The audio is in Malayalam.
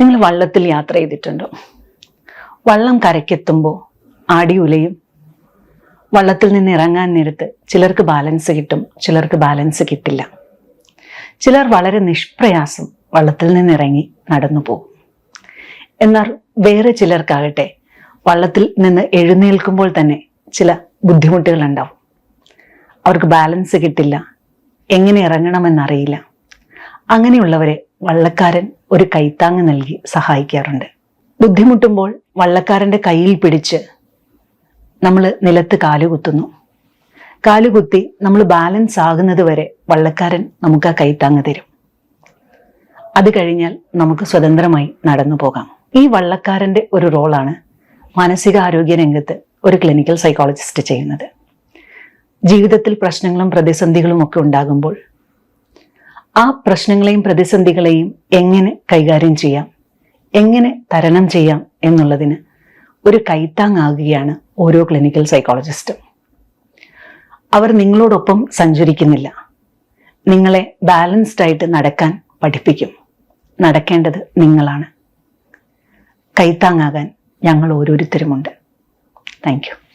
നിങ്ങൾ വള്ളത്തിൽ യാത്ര ചെയ്തിട്ടുണ്ടോ? വള്ളം കരയ്ക്കെത്തുമ്പോൾ ആടിയുലയും വള്ളത്തിൽ നിന്ന് ഇറങ്ങാൻ നേരത്ത് ചിലർക്ക് ബാലൻസ് കിട്ടും ചിലർക്ക് ബാലൻസ് കിട്ടില്ല. ചിലർ വളരെ നിഷ്പ്രയാസം വള്ളത്തിൽ നിന്നിറങ്ങി നടന്നു പോകും. എന്നാൽ വേറെ ചിലർക്കാകട്ടെ വള്ളത്തിൽ നിന്ന് എഴുന്നേൽക്കുമ്പോൾ തന്നെ ചില ബുദ്ധിമുട്ടുകൾ ഉണ്ടാവും അവർക്ക് ബാലൻസ് കിട്ടില്ല. എങ്ങനെ ഇറങ്ങണമെന്നറിയില്ല. അങ്ങനെയുള്ളവരെ വള്ളക്കാരൻ ഒരു കൈത്താങ് നൽകി സഹായിക്കാറുണ്ട്. ബുദ്ധിമുട്ടുമ്പോൾ വള്ളക്കാരന്റെ കയ്യിൽ പിടിച്ച് നമ്മൾ നിലത്ത് കാലുകുത്തുന്നു കാലുകുത്തി നമ്മൾ ബാലൻസ് ആകുന്നത് വരെ വള്ളക്കാരൻ നമുക്ക് ആ കൈത്താങ് തരും. അത് കഴിഞ്ഞാൽ നമുക്ക് സ്വതന്ത്രമായി നടന്നു പോകാം. ഈ വള്ളക്കാരന്റെ ഒരു റോളാണ് മാനസികാരോഗ്യ രംഗത്ത് ഒരു ക്ലിനിക്കൽ സൈക്കോളജിസ്റ്റ് ചെയ്യുന്നത്. ജീവിതത്തിൽ പ്രശ്നങ്ങളും പ്രതിസന്ധികളും ഒക്കെ ഉണ്ടാകുമ്പോൾ ആ പ്രശ്നങ്ങളെയും പ്രതിസന്ധികളെയും എങ്ങനെ കൈകാര്യം ചെയ്യാം? എങ്ങനെ തരണം ചെയ്യാം എന്നുള്ളതിന് ഒരു കൈത്താങ്ങാകുകയാണ് ഓരോ ക്ലിനിക്കൽ സൈക്കോളജിസ്റ്റും അവർ നിങ്ങളോടൊപ്പം സഞ്ചരിക്കുന്നില്ല. നിങ്ങളെ ബാലൻസ്ഡ് ആയിട്ട് നടക്കാൻ പഠിപ്പിക്കും. നടക്കേണ്ടത് നിങ്ങളാണ്. കൈത്താങ്ങാകാൻ ഞങ്ങൾ ഓരോരുത്തരുമുണ്ട്. Thank you